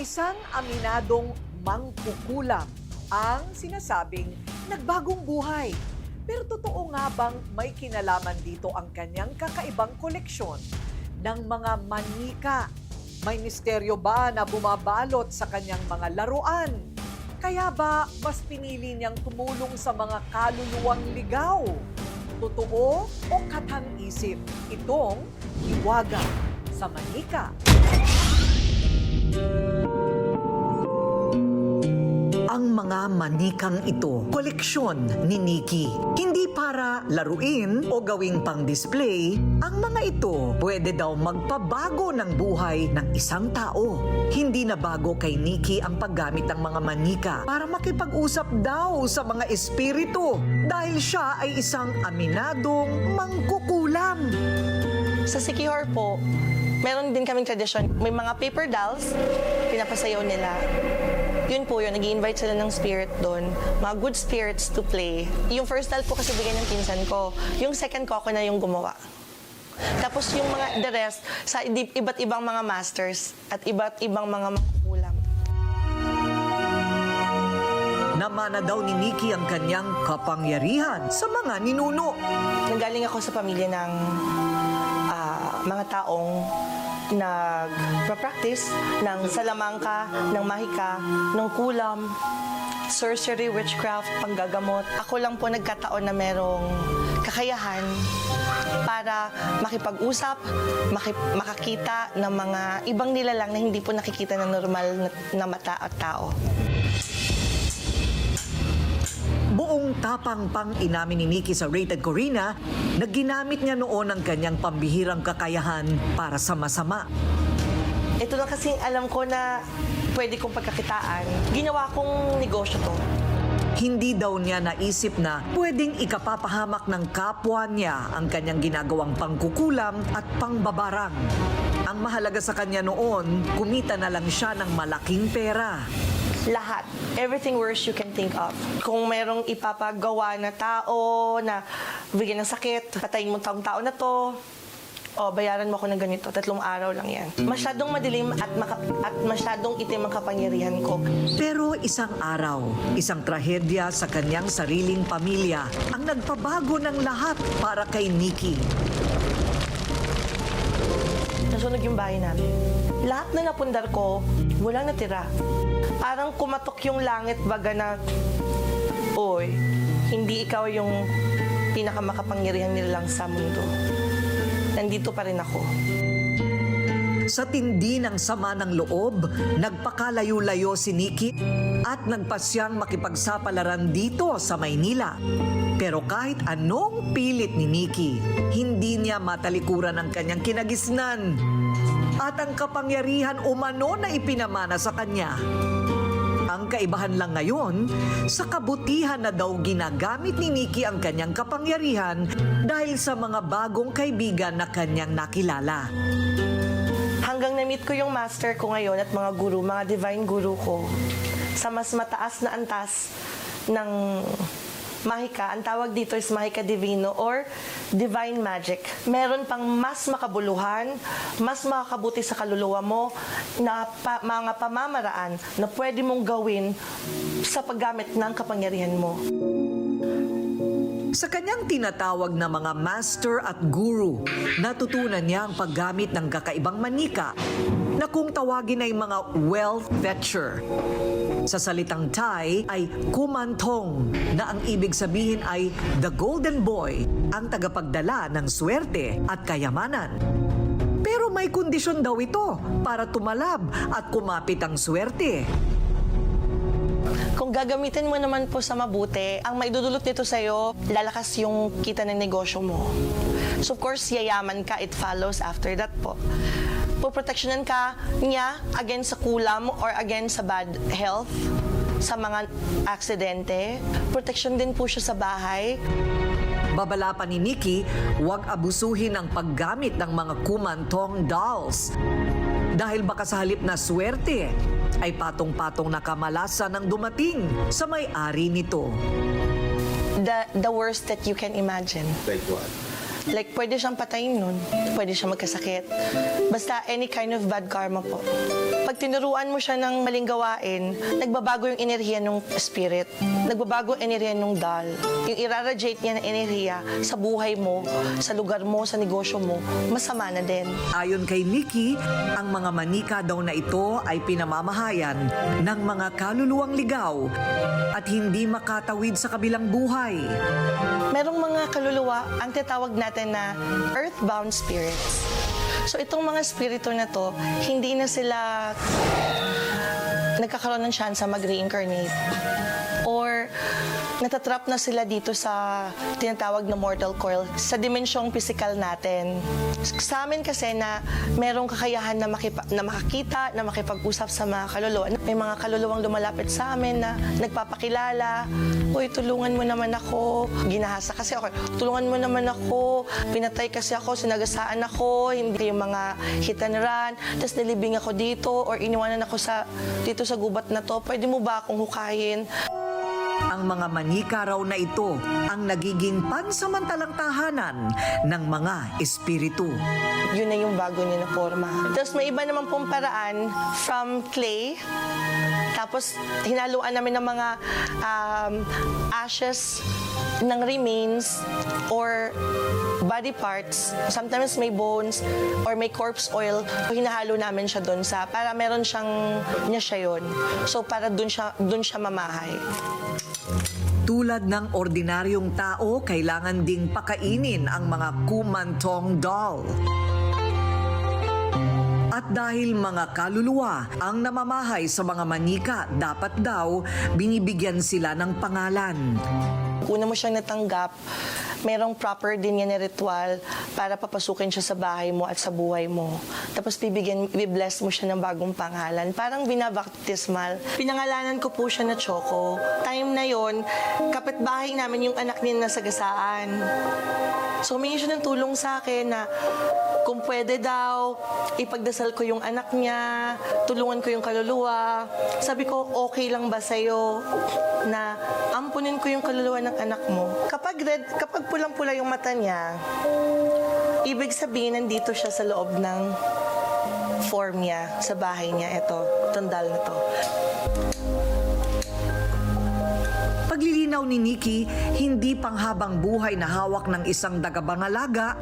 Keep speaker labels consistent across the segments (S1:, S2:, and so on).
S1: Isang aminadong mangkukulam ang sinasabing nagbagong buhay. Pero totoo nga bang may kinalaman dito ang kanyang kakaibang koleksyon ng mga manika? May misteryo ba na bumabalot sa kanyang mga laruan? Kaya ba mas pinili niyang tumulong sa mga kaluluwang ligaw? Totoo o katang-isip? Itong Iwaga sa Manika. Ang mga manikang ito, koleksyon ni Nikki. Hindi para laruin o gawing pang-display, ang mga ito pwede daw magpabago ng buhay ng isang tao. Hindi na bago kay Nikki ang paggamit ng mga manika para makipag-usap daw sa mga espiritu dahil siya ay isang aminadong mangkukulam.
S2: Sa Sikihor po, meron din kaming tradition. May mga paper dolls, pinapasayaw nila. Yun po yun, nag invite sila ng spirit doon. Mga good spirits to play. Yung first doll po kasi bigay ng pinsan ko. Yung second ko, ako na yung gumawa. Tapos yung mga the rest, sa iba't ibang mga masters at iba't ibang mga
S1: Namana daw ni Nikki ang kanyang kapangyarihan sa mga ninuno.
S2: Nanggaling ako sa pamilya ng ah, mga taong nag-practice ng salamangka, ng mahika, ng kulam, sorcery, witchcraft, panggagamot. Ako lang po nagkataon na merong kakayahan para makipag-usap, makip- makakita ng mga ibang nilalang na hindi po nakikita ng normal na, na mata at tao.
S1: Buong tapang pang inamin ni Nikki sa Rated Corina na ginamit niya noon ang kanyang pambihirang kakayahan para sa masama.
S2: Ito lang kasing alam ko na pwede kong pagkakitaan. Ginawa kong negosyo to.
S1: Hindi daw niya naisip na pwedeng ikapapahamak ng kapwa niya ang kanyang ginagawang pangkukulam at pangbabarang. Ang mahalaga sa kanya noon, kumita na lang siya ng malaking pera.
S2: Lahat. Everything worse you can think of. Kung merong ipapagawa na tao na bigyan ng sakit, patayin mo taong tao na to, o bayaran mo ako ng ganito, tatlong araw lang yan. Masyadong madilim at, maka- at masyadong itim ang kapangyarihan ko.
S1: Pero isang araw, isang trahedya sa kanyang sariling pamilya ang nagpabago ng lahat para kay Nikki.
S2: Nasunog yung bahay namin. Lahat na napundar ko, walang natira. Parang kumatok yung langit baga na, Oy, hindi ikaw yung pinakamakapangyarihan nila lang sa mundo. Nandito pa rin ako.
S1: Sa tindi ng sama ng loob, nagpakalayo-layo si Nikki at nagpasyang makipagsapalaran dito sa Maynila. Pero kahit anong pilit ni Nikki, hindi niya matalikuran ang kanyang kinagisnan at ang kapangyarihan umano na ipinamana sa kanya. Ang kaibahan lang ngayon, sa kabutihan na daw ginagamit ni Nikki ang kanyang kapangyarihan dahil sa mga bagong kaibigan na kanyang nakilala.
S2: Hanggang na-meet ko yung master ko ngayon at mga guru, mga divine guru ko, sa mas mataas na antas ng mahika. Ang tawag dito is mahika divino or divine magic. Meron pang mas makabuluhan, mas makakabuti sa kaluluwa mo na pa- mga pamamaraan na pwede mong gawin sa paggamit ng kapangyarihan mo.
S1: Sa kanyang tinatawag na mga master at guru, natutunan niya ang paggamit ng kakaibang manika na kung tawagin ay mga wealth fetcher. Sa salitang Thai ay kumantong na ang ibig sabihin ay the golden boy, ang tagapagdala ng swerte at kayamanan. Pero may kondisyon daw ito para tumalab at kumapit ang swerte.
S2: Kung gagamitin mo naman po sa mabuti, ang maidudulot nito sa'yo, lalakas yung kita ng negosyo mo. So of course, yayaman ka, it follows after that po. Puproteksyonan ka niya against sa kulam or against sa bad health, sa mga aksidente. Protection din po siya sa bahay.
S1: Babala pa ni Nikki, huwag abusuhin ang paggamit ng mga kumantong dolls. Dahil baka sa halip na swerte, ay patong-patong na kamalasan ang dumating sa may-ari nito.
S2: The, the worst that you can imagine.
S3: Like what?
S2: Like, pwede siyang patayin nun. Pwede siyang magkasakit. Basta any kind of bad karma po. Pag tinuruan mo siya ng maling gawain, nagbabago yung enerhiya ng spirit. Nagbabago yung enerhiya ng doll. Yung iraradiate niya ng enerhiya sa buhay mo, sa lugar mo, sa negosyo mo, masama na din.
S1: Ayon kay Nikki, ang mga manika daw na ito ay pinamamahayan ng mga kaluluwang ligaw at hindi makatawid sa kabilang buhay.
S2: Merong mga kaluluwa, ang tinatawag natin na earthbound spirits. So itong mga spirito na to, hindi na sila nagkakaroon ng chance mag-reincarnate. Or natatrap na sila dito sa tinatawag na mortal coil, sa dimensyong physical natin. Sa amin kasi na merong kakayahan na, makipa- na makakita, na makipag-usap sa mga kaluluwa. May mga kaluluwang lumalapit sa amin na nagpapakilala, Uy, tulungan mo naman ako. Ginahasa kasi ako, tulungan mo naman ako. Pinatay kasi ako, sinagasaan ako, hindi yung mga hit and run. Tapos nilibing ako dito or iniwanan ako sa, dito gubat na to. Pwede mo ba akong hukayin?
S1: Ang mga manika raw na ito ang nagiging pansamantalang tahanan ng mga espiritu.
S2: yun na yung bago niya na forma. Tapos may iba naman pong paraan from clay. Tapos hinaluan namin ng mga um, ashes ng remains or body parts. Sometimes may bones or may corpse oil. Hinahalo namin siya doon sa para meron siyang niya siya yun. So para doon siya doon siya mamahay.
S1: Tulad ng ordinaryong tao, kailangan ding pakainin ang mga kumantong doll. At dahil mga kaluluwa ang namamahay sa mga manika, dapat daw binibigyan sila ng pangalan.
S2: Una mo siyang natanggap, merong proper din yan na ritual para papasukin siya sa bahay mo at sa buhay mo. Tapos bibigyan, bibless mo siya ng bagong pangalan. Parang binabaptismal. Pinangalanan ko po siya na Choco. Time na yon, kapitbahay namin yung anak niya na sagasaan. So humingi siya ng tulong sa akin na kung pwede daw, ipagdasal ko yung anak niya, tulungan ko yung kaluluwa. Sabi ko, okay lang ba sa'yo na ampunin ko yung kaluluwa ng anak mo? Kapag red, kapag pulang-pula yung mata niya, ibig sabihin nandito siya sa loob ng form niya, sa bahay niya. Ito, tundal na to.
S1: Paglilinaw ni Nikki, hindi panghabang buhay na hawak ng isang dagabangalaga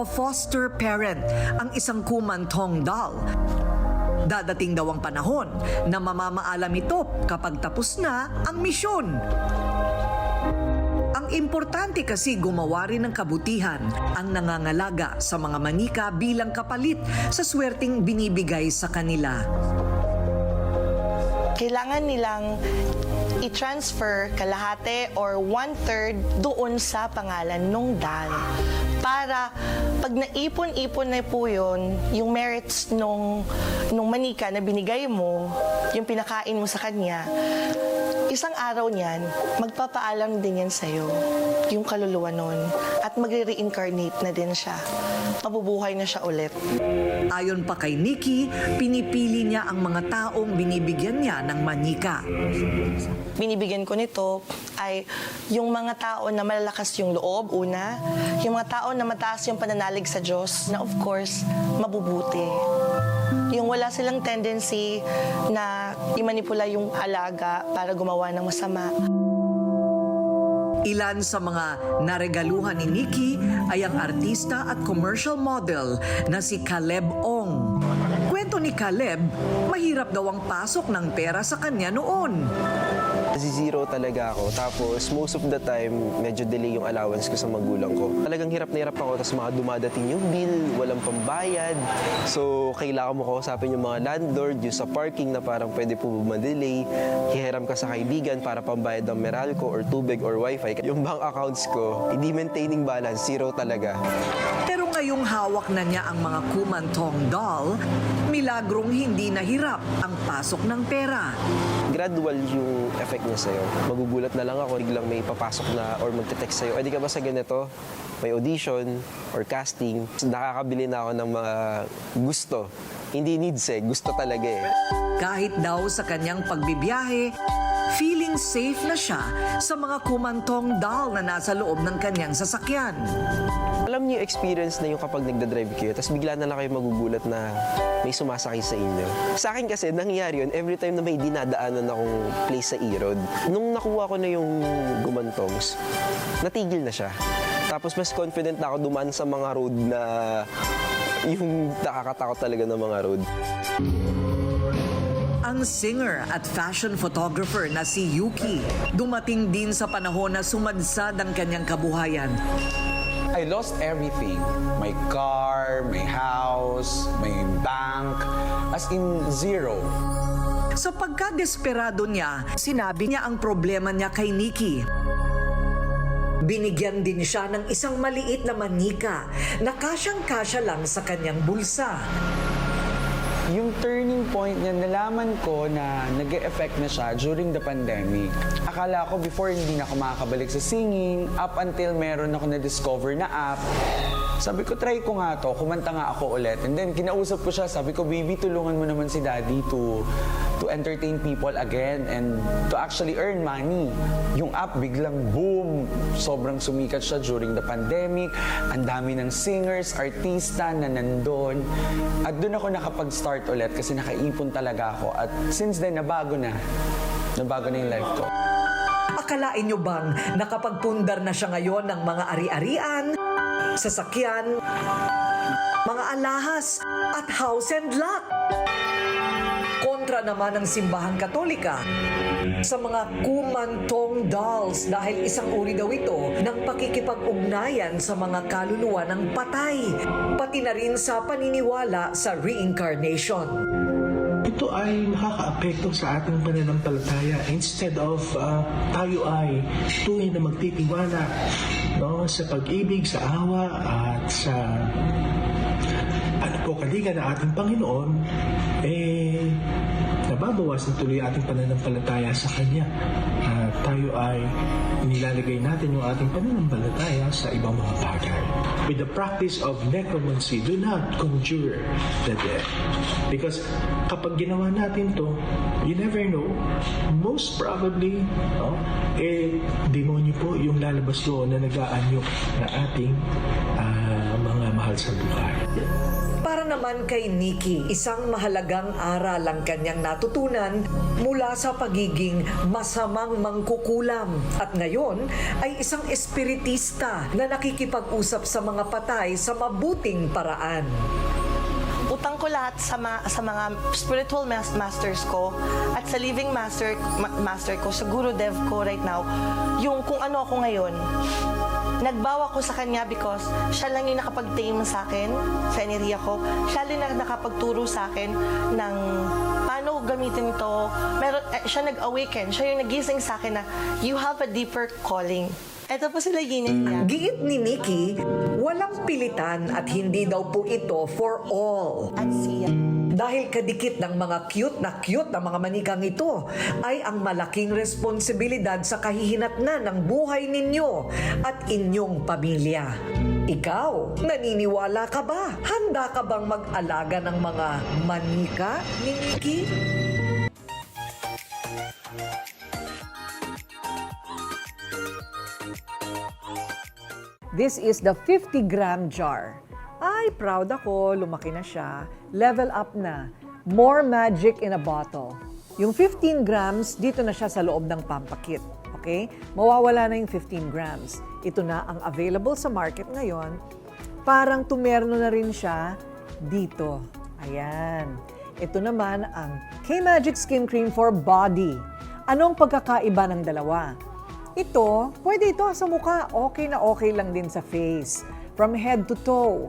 S1: o foster parent ang isang kumantong doll. Dadating daw ang panahon na mamamaalam ito kapag tapos na ang misyon. Ang importante kasi gumawa rin ng kabutihan ang nangangalaga sa mga manika bilang kapalit sa swerting binibigay sa kanila.
S2: kailangan nilang i-transfer kalahati or one-third doon sa pangalan nung dal. Para pag naipon-ipon na po yun, yung merits nung, nung manika na binigay mo, yung pinakain mo sa kanya, isang araw niyan, magpapaalam din yan sa'yo, yung kaluluwa nun. At magre-reincarnate na din siya. Mabubuhay na siya ulit.
S1: Ayon pa kay Nikki, pinipili niya ang mga taong binibigyan niya ng manika.
S2: binibigyan ko nito ay yung mga tao na malalakas yung loob, una. Yung mga tao na mataas yung pananalig sa Diyos, na of course, mabubuti. Yung wala silang tendency na imanipula yung alaga para gumawa ng masama.
S1: Ilan sa mga naregaluhan ni Nikki ay ang artista at commercial model na si Caleb Ong. Kwento ni Caleb, mahirap daw ang pasok ng pera sa kanya noon.
S3: Zero talaga ako. Tapos, most of the time, medyo delay yung allowance ko sa magulang ko. Talagang hirap na hirap ako. Tapos mga dumadating yung bill, walang pambayad. So, kailangan mo kausapin yung mga landlord, yung sa parking na parang pwede po ma-delay. Hihiram ka sa kaibigan para pambayad ng Meralco or tubig or wifi. Yung bank accounts ko, hindi maintaining balance, zero talaga.
S1: Pero ngayong hawak na niya ang mga kumantong doll, milagrong hindi nahirap ang pasok ng pera.
S3: gradual yung effect niya sa'yo. Magugulat na lang ako, biglang may papasok na or magte-text sa'yo, pwede ka ba sa ganito? May audition or casting. Nakakabili na ako ng mga gusto. Hindi needs eh, gusto talaga eh.
S1: Kahit daw sa kanyang pagbibiyahe, feeling safe na siya sa mga kumantong doll na nasa loob ng kanyang sasakyan.
S3: Alam niyo experience na yung kapag nagda-drive kayo, tapos bigla na lang kayo magugulat na may sumasakay sa inyo. Sa akin kasi, nangyayari yun every time na may dinadaanan akong place sa E-Road. Nung nakuha ko na yung gumantongs, natigil na siya. Tapos mas confident na ako dumaan sa mga road na yung nakakatakot talaga ng mga road.
S1: Ang singer at fashion photographer na si Yuki, dumating din sa panahon na sumadsad ang kanyang kabuhayan.
S4: I lost everything. My car, my house, my bank. As in zero.
S1: Sa pagkadesperado niya, sinabi niya ang problema niya kay Nikki. Binigyan din siya ng isang maliit na manika na kasyang-kasya lang sa kanyang bulsa.
S4: Yung turning point niya, nalaman ko na nag effect na siya during the pandemic. Akala ko before hindi na ako makakabalik sa singing, up until meron ako na-discover na app. Sabi ko, try ko nga to, kumanta nga ako ulit. And then, kinausap ko siya, sabi ko, baby, tulungan mo naman si daddy to to entertain people again and to actually earn money. Yung app biglang boom, sobrang sumikat siya during the pandemic. Ang dami ng singers, artista na nandun. At doon ako nakapag-start ulit kasi nakaipon talaga ako. At since then, nabago na. Nabago na yung life ko.
S1: Akalain niyo bang nakapagpundar na siya ngayon ng mga ari-arian, sasakyan, mga alahas at house and lot? Kontra naman ng simbahang katolika sa mga kumantong dolls dahil isang uri daw ito ng pakikipag-ugnayan sa mga kaluluwa ng patay, pati na rin sa paniniwala sa reincarnation.
S5: ito ay nakakaapekto sa ating pananampalataya instead of uh, tayo ay tunay na magtitiwala no, sa pag-ibig, sa awa at sa po kaligan ng ating Panginoon eh nababawasan tuloy ang ating pananampalataya sa Kanya. At tayo ay nilalagay natin yung ating pananampalataya sa ibang mga bagay. With the practice of necromancy, do not conjure the dead. Because kapag ginawa natin to, you never know, most probably, no, eh, demonyo po yung lalabas doon na nag-aanyok na ating ah, mga mahal sa buhay.
S1: Para naman kay Nikki, isang mahalagang aral ang kanyang natutunan mula sa pagiging masamang mangkukulam. At ngayon ay isang espiritista na nakikipag-usap sa mga patay sa mabuting paraan.
S2: Utang ko lahat sa, ma- sa mga spiritual mas- masters ko at sa living master ma- master ko, sa Guru Dev ko right now, yung kung ano ako ngayon. Nagbawa ko sa kanya because siya lang yung nakapag-tame sa akin, sa enerhiya ko. Siya lang na nakapagturo sa akin ng paano gamitin ito. Meron, eh, siya nag-awaken, siya yung nagising sa akin na you have a deeper calling. Ito po sila yin and yang.
S1: Giit ni Nikki, walang pilitan at hindi daw po ito for all.
S2: At siya.
S1: Dahil kadikit ng mga cute na cute na mga manikang ito ay ang malaking responsibilidad sa kahihinatnan ng buhay ninyo at inyong pamilya. Ikaw, naniniwala ka ba? Handa ka bang mag-alaga ng mga manika ni Nikki? This is the 50 gram jar. Ay, proud ako. Lumaki na siya. Level up na. More magic in a bottle. Yung 15 grams, dito na siya sa loob ng pampakit. Okay? Mawawala na yung 15 grams. Ito na ang available sa market ngayon. Parang tumerno na rin siya dito. Ayan. Ito naman ang K-Magic Skin Cream for Body. Anong pagkakaiba ng dalawa? Ito, pwede ito sa mukha. Okay na okay lang din sa face. From head to toe.